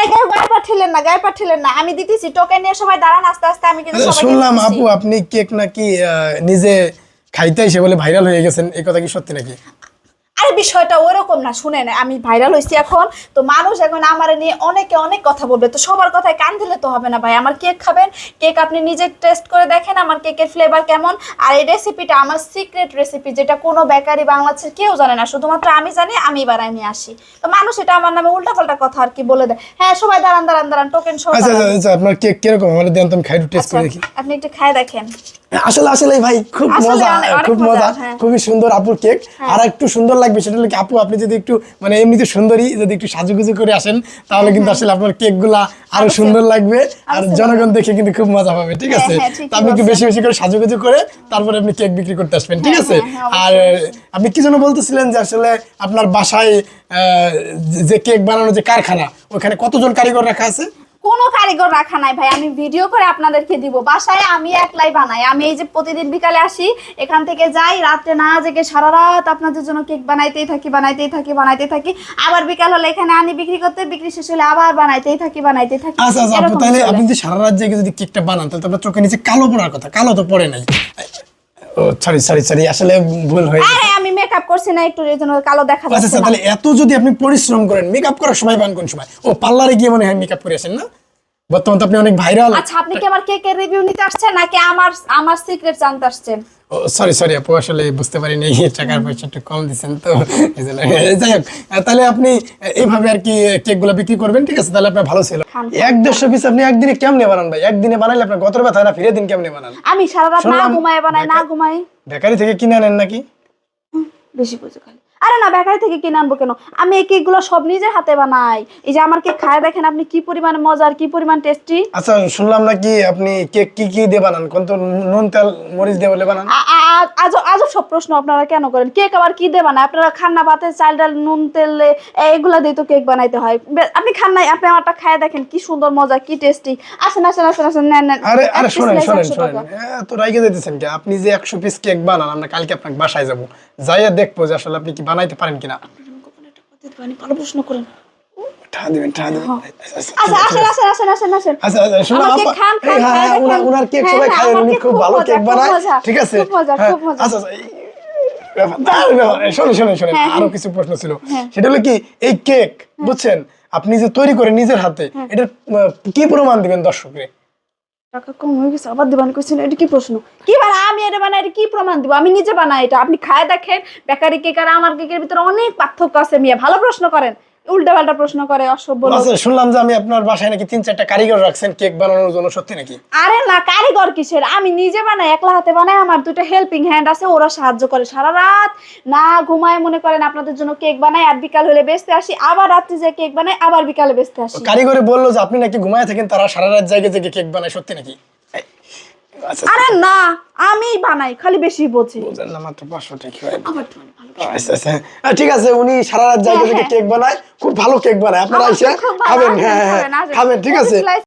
আরে গায়ে গায়ে পাঠিলেন না গায়ে পাঠিলেন না। আমি দিতেছি টোকেন নিয়ে সবাই দাঁড়ান আস্তে আস্তে আমি কিন্তু আচ্ছা, শুনলাম আপু আপনি কেক নাকি আহ, নিজে খাইতে এসে বলে ভাইরাল হয়ে গেছেন এই কথা কি সত্যি নাকি? বিষয়টা ওরকম না শুনেন আমি ভাইরাল হয়েছি এখন তো মানুষ এখন আমার নিয়ে অনেকে অনেক কথা বলবে তো সবার কথায় কান দিলে তো হবে না ভাই। আমার কেক খাবেন কেক আপনি নিজে টেস্ট করে দেখেন আমার কেকের ফ্লেভার কেমন। আর এই রেসিপিটা আমার সিক্রেট রেসিপি যেটা কোনো বেকারি বাংলাদেশের কেউ জানে না শুধুমাত্র আমি জানি আমি বানাই নিয়ে আসি। তো মানুষ এটা আমার নামে উল্টাপাল্টা কথা আর কি বলে দেয়। হ্যাঁ সবাই দাঁড়ান দাঁড়ান দাঁড়ান টোকেন সবাই আচ্ছা আচ্ছা আচ্ছা আপনার কেক কীরকম? আমার দেন তো আমি খাই টেস্ট আচ্ছা, করে দেখি। আপনি একটু খায় দেখেন। আসলে আসলে ভাই খুব মজা খুব মজা, হ্যাঁ। খুবই সুন্দর আপুর কেক। আর একটু সুন্দর লাগবে সেটা হলো কি আপু আপনি যদি একটু মানে এমনিতে সুন্দরী যদি একটু সাজুগুজু করে আসেন তাহলে কিন্তু আসলে আপনার কেকগুলা আরও সুন্দর লাগবে আর জনগণ দেখে কিন্তু খুব মজা পাবে ঠিক আছে? হ্যাঁ, তো আপনি একটু বেশি বেশি করে সাজুগুজু করে তারপরে আপনি কেক বিক্রি করতে আসবেন ঠিক আছে? হ্যাঁ, হ্যাঁ, আর আপনি কি যেন বলতেছিলেন যে আসলে আপনার বাসায় আহ, যে কেক বানানোর যে কারখানা ওখানে কতজন কারিগর রাখা আছে? কোনো কারিগর রাখা নাই ভাই। আমি ভিডিও করে আপনাদেরকে দিব। বাসায় আমি একলাই বানাই। আমি এই যে প্রতিদিন বিকালে আসি এখান থেকে যাই রাত্রে না জেগে সারা রাত আপনাদের জন্য কেক বানাইতেই থাকি বানাইতেই থাকি বানাইতেই থাকি। আবার বিকাল হলে এখানে আনি বিক্রি করতে বিক্রি শেষ হলে আবার বানাইতেই থাকি বানাইতেই থাকি। আচ্ছা আচ্ছা আপু তাহলে আপনি যদি সারা রাত জেগে যদি কেকটা বানান তাহলে তো আপনার চোখের নিচে কালো পড়ার কথা। কালো তো পড়ে নাই। ও সরি সরি সরি আসলে ভুল হয়ে গেছে। আরে আমি মেকআপ করছি না একটু এই জন্য কালো দেখা আচ্ছা যাচ্ছে আচ্ছা তাহলে এত যদি আপনি পরিশ্রম করেন মেকআপ করার সময় পান কোন সময়? ও পার্লারে গিয়ে মনে হয় মেকআপ করে আসেন না? বর্তমান তো আপনি অনেক ভাইরাল আচ্ছা আপনি কি আমার কেকের রিভিউ নিতে আসছেন নাকি আমার আমার সিক্রেট জানতে আসছেন? সরি সরি আপু আসলে বুঝতে পারিনি টাকার পয়সা একটু কম দিচ্ছেন তো যাই হোক তাহলে আপনি এইভাবে আর কি কেকগুলো বিক্রি করবেন ঠিক আছে? তাহলে আপনার ভালো ছিল। এক দেড়শো পিস আপনি একদিনে কেমনে বানান ভাই? একদিনে বানাইলে আপনার গতর ব্যথা না ফিরে দিন কেমনে বানান। আমি সারা রাত না ঘুমায় বানাই না ঘুমাই। বেকারি থেকে কিনে আনেন নাকি? বেশি বুঝে খালি। আরে না বেকারি থেকে কিনে আনব কেন? আমি এই কেকগুলো সব নিজের হাতে বানাই। এই যে আমার কেক খায় দেখেন আপনি কি পরিমাণ মজার কি পরিমাণ টেস্টি আচ্ছা শুনলাম নাকি আপনি কেক কি কি দিয়ে বানান? কোন তো নুন তেল মরিচ দিয়ে বলে বানান। আজও আজও সব প্রশ্ন আপনারা কেন করেন? কেক আবার কি দিয়ে বানায় আপনারা খান না ভাতে চাল ডাল নুন তেল এইগুলা দিয়ে তো কেক বানাইতে হয়। আপনি খান নাই আপনি আমারটা খায় দেখেন কি সুন্দর মজা কি টেস্টি আসেন আসেন আসেন আসেন নেন নেন। আরে আরে শোনেন শোনেন 100 শোনেন। রাইগে যাইতেছেন কি? আপনি যে একশো পিস কেক বানান আমরা কালকে আপনাকে বাসায় যাব। যাইয়া দেখব যে আসলে আপনি কি বানাইতে পারেন কিনা। গোপনে একটা পদ্ধতি বানি ভালো প্রশ্ন করেন। দিবেন আচ্ছা আসেন আসেন আসেন আসেন আসেন। আচ্ছা আচ্ছা খান, খান, হ্যাঁ, হ্যাঁ, কেক হ্যাঁ, সবাই হ্যাঁ, খায় উনি খুব ভালো কেক বানায় ঠিক আছে? হ্যাঁ। আচ্ছা আচ্ছা, শোনেন শোনেন শোনেন হ্যাঁ, আরও কিছু প্রশ্ন ছিল। সেটা হলো কি এই কেক বুঝছেন? আপনি যে তৈরি করেন নিজের হাতে এটা কি প্রমাণ দিবেন দর্শকরে? টাকা কম হয়ে গেছে আবার দিবান এটা কি প্রশ্ন? কি বানাই আমি এটা বানাই এটা কি প্রমাণ দিব? আমি নিজে বানাই এটা। আপনি খায় দেখেন বেকারি কেক আর আমার কেকের ভিতরে অনেক পার্থক্য আছে মিয়া। ভালো প্রশ্ন করেন। উল্টা পাল্টা প্রশ্ন করে অসভ্য আচ্ছা শুনলাম যে আমি আপনার বাসায় নাকি তিন চারটা কারিগর রাখছেন কেক বানানোর জন্য সত্যি নাকি? আরে না কারিগর কিসের? আমি নিজে বানাই একলা হাতে বানাই আমার দুটো হেল্পিং হ্যান্ড আছে ওরা সাহায্য করে সারা রাত। না ঘুমায় মনে করেন আপনাদের জন্য কেক বানাই আর বিকাল হলে বেচতে আসি আবার রাত্রি যে কেক বানাই আবার বিকালে বেচতে আসি। কারিগরে বলল যে আপনি নাকি ঘুমায় থাকেন তারা সারা রাত জায়গায় জেগে কেক বানায় সত্যি নাকি? আচ্ছা আরে না আমি বানাই খালি বেশি বোঝে। বুঝলেন না মাত্র পাঁচশো টাকা। আবার আচ্ছা আচ্ছা। হ্যাঁ, ঠিক আছে উনি সারা রাত জায়গা হ্যাঁ, থেকে হ্যাঁ। কেক বানায় খুব ভালো কেক বানায়। আপনারা এসে খাবেন। হ্যাঁ হ্যাঁ খাবেন, ঠিক আছে।